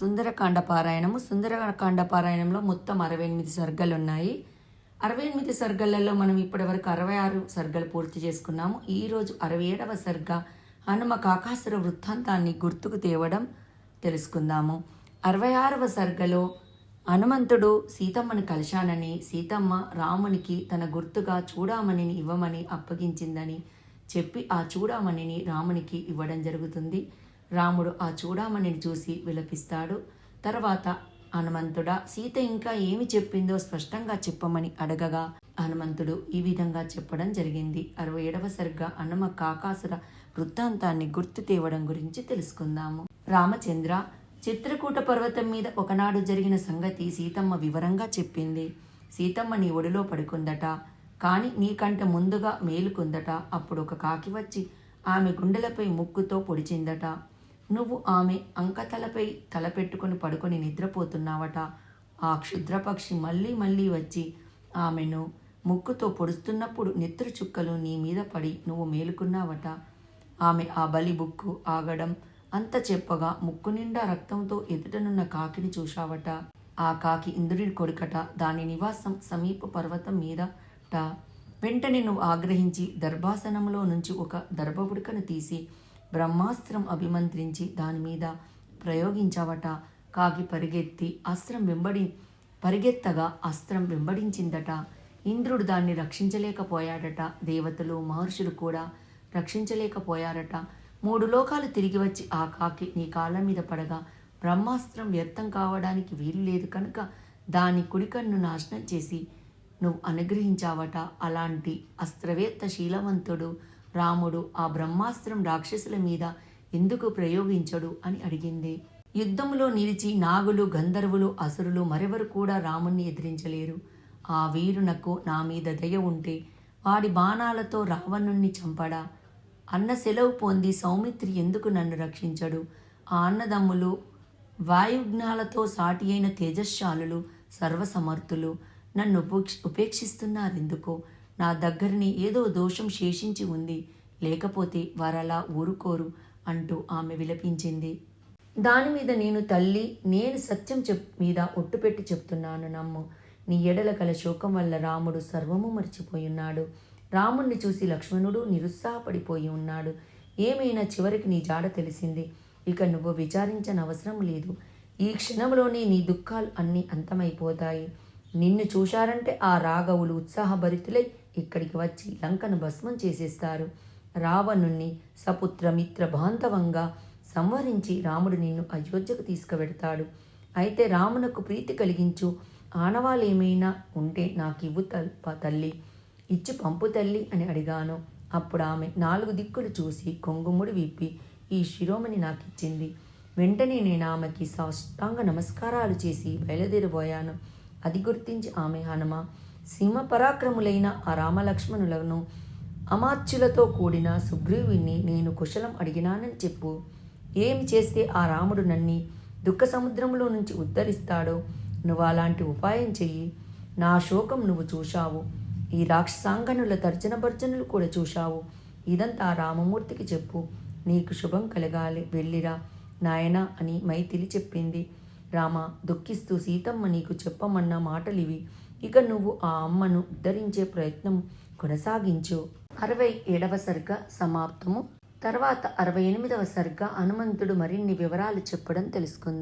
సుందరకాండ పారాయణము సుందరకాండ పారాయణంలో మొత్తం అరవై ఎనిమిది సర్గలు ఉన్నాయి అరవై ఎనిమిది సర్గలలో మనం ఇప్పటివరకు అరవై ఆరు సర్గలు పూర్తి చేసుకున్నాము. ఈరోజు అరవై ఏడవ సర్గ హనుమ కాకాసుర వృత్తాంతాన్ని గుర్తుకు తేవడం తెలుసుకుందాము. అరవై ఆరవ సర్గలో హనుమంతుడు సీతమ్మని కలిశానని సీతమ్మ రామునికి తన గుర్తుగా చూడామణిని ఇవ్వమని అప్పగించిందని చెప్పి ఆ చూడామణిని రామునికి ఇవ్వడం జరుగుతుంది. రాముడు ఆ చూడామణిని చూసి విలపిస్తాడు. తర్వాత హనుమంతుడా సీత ఇంకా ఏమి చెప్పిందో స్పష్టంగా చెప్పమని అడగగా హనుమంతుడు ఈ విధంగా చెప్పడం జరిగింది. అరవై ఏడవ సరిగ్గా హనుమ కాకాసుర వృత్తాంతాన్ని గుర్తు తేవడం గురించి తెలుసుకుందాము. రామచంద్ర చిత్రకూట పర్వతం మీద ఒకనాడు జరిగిన సంగతి సీతమ్మ వివరంగా చెప్పింది. సీతమ్మ నీ ఒడిలో పడుకుందట కానీ నీకంటే ముందుగా మేలుకుందట. అప్పుడు ఒక కాకి వచ్చి ఆమె గుండెలపై ముక్కుతో పొడిచిందట. నువ్వు ఆమె అంకతలపై తలపెట్టుకుని పడుకొని నిద్రపోతున్నావట. ఆ క్షుద్రపక్షి మళ్ళీ మళ్ళీ వచ్చి ఆమెను ముక్కుతో పొడుస్తున్నప్పుడు నెత్తురు చుక్కలు నీ మీద పడి నువ్వు మేలుకున్నావట. ఆమె ఆ బలి బుక్కు ఆగడం అంత చెప్పగా ముక్కు నిండా రక్తంతో ఎదుటనున్న కాకిని చూశావట. ఆ కాకి ఇంద్రుడి కొడుకట. దాని నివాసం సమీప పర్వతం మీదట. వెంటనే నువ్వు ఆగ్రహించి దర్భాసనంలో నుంచి ఒక దర్భబుడకను తీసి బ్రహ్మాస్త్రం అభిమంత్రించి దాని మీద ప్రయోగించావట. కాకి పరిగెత్తి అస్త్రం వెంబడి పరిగెత్తగా అస్త్రం వెంబడించిందట. ఇంద్రుడు దాన్ని రక్షించలేకపోయాడట. దేవతలు మహర్షులు కూడా రక్షించలేకపోయారట. మూడు లోకాలు తిరిగి వచ్చి ఆ కాకి నీ కాళ్ళ మీద పడగా బ్రహ్మాస్త్రం వ్యర్థం కావడానికి వీలు లేదు కనుక దాని కుడికన్ను నాశనం చేసి నువ్వు అనుగ్రహించావట. అలాంటి అస్త్రవేత్త శీలవంతుడు రాముడు ఆ బ్రహ్మాస్త్రం రాక్షసుల మీద ఎందుకు ప్రయోగించడు అని అడిగింది. యుద్ధంలో నిలిచి నాగులు గంధర్వులు అసురులు మరెవరు కూడా రాముణ్ణి ఎదిరించలేరు. ఆ వీరునకు నా మీద దయ ఉంటే వాడి బాణాలతో రావణుణ్ణి చంపడా. అన్న సెలవు పొంది సౌమిత్రి ఎందుకు నన్ను రక్షించడు? ఆ అన్నదమ్ములు వాయుజ్ఞాలతో సాటి అయిన తేజశ్శాలులు సర్వసమర్థులు నన్ను ఉపేక్ష ఉపేక్షిస్తున్నారెందుకో? నా దగ్గరని ఏదో దోషం శేషించి ఉంది. లేకపోతే వారలా ఊరుకోరు అంటూ ఆమె విలపించింది. దాని మీద నేను తల్లి నేను సత్యం చెప్ మీద ఒట్టుపెట్టి చెప్తున్నాను నమ్ము. నీ ఎడల కల శోకం వల్ల రాముడు సర్వము మర్చిపోయున్నాడు. రాముణ్ణి చూసి లక్ష్మణుడు నిరుత్సాహపడిపోయి ఉన్నాడు. ఏమైనా చివరికి నీ జాడ తెలిసింది. ఇక నువ్వు విచారించనవసరం లేదు. ఈ క్షణంలోనే నీ దుఃఖాలు అన్నీ అంతమైపోతాయి. నిన్ను చూశారంటే ఆ రాఘవులు ఉత్సాహభరితులై ఇక్కడికి వచ్చి లంకను భస్మం చేసేస్తారు. రావణుణ్ణి సపుత్ర మిత్ర బాంధవంగా సంవరించి రాముడు నిన్ను అయోధ్యకు తీసుకువెడతాడు. అయితే రామునకు ప్రీతి కలిగించు ఆనవాలేమైనా ఉంటే నాకివ్వు తల్- తల్లి. ఇచ్చి పంపు తల్లి అని అడిగాను. అప్పుడు ఆమె నాలుగు దిక్కులు చూసి కొంగుముడి విప్పి ఈ శిరోమణి నాకిచ్చింది. వెంటనే నేను ఆమెకి సాష్టాంగ నమస్కారాలు చేసి బయలుదేరిపోయాను. అది గుర్తించి ఆమె హనుమ సీమ పరాక్రములైన ఆ రామలక్ష్మణులను అమాత్యులతో కూడిన సుగ్రీవుని నేను కుశలం అడిగినానని చెప్పు. ఏమి చేస్తే ఆ రాముడు నన్ని దుఃఖ సముద్రంలో నుంచి ఉద్ధరిస్తాడో నువ్వు అలాంటి ఉపాయం చెయ్యి. నా శోకం నువ్వు చూశావు. ఈ రాక్షసాంగనుల తర్జన భర్జనులు కూడా చూశావు. ఇదంతా రామమూర్తికి చెప్పు. నీకు శుభం కలగాలి. వెళ్ళిరా నాయనా అని మైథిలి చెప్పింది. రామ దుఃఖిస్తూ సీతమ్మ నీకు చెప్పమన్న మాటలివి. ఇక నువ్వు ఆ అమ్మను ఉద్ధరించే ప్రయత్నం కొనసాగించు. అరవై ఏడవ సర్గ సమాప్తము. తర్వాత అరవై ఎనిమిదవ సరిగ్గా హనుమంతుడు మరిన్ని వివరాలు చెప్పడం తెలుసుకుందాం.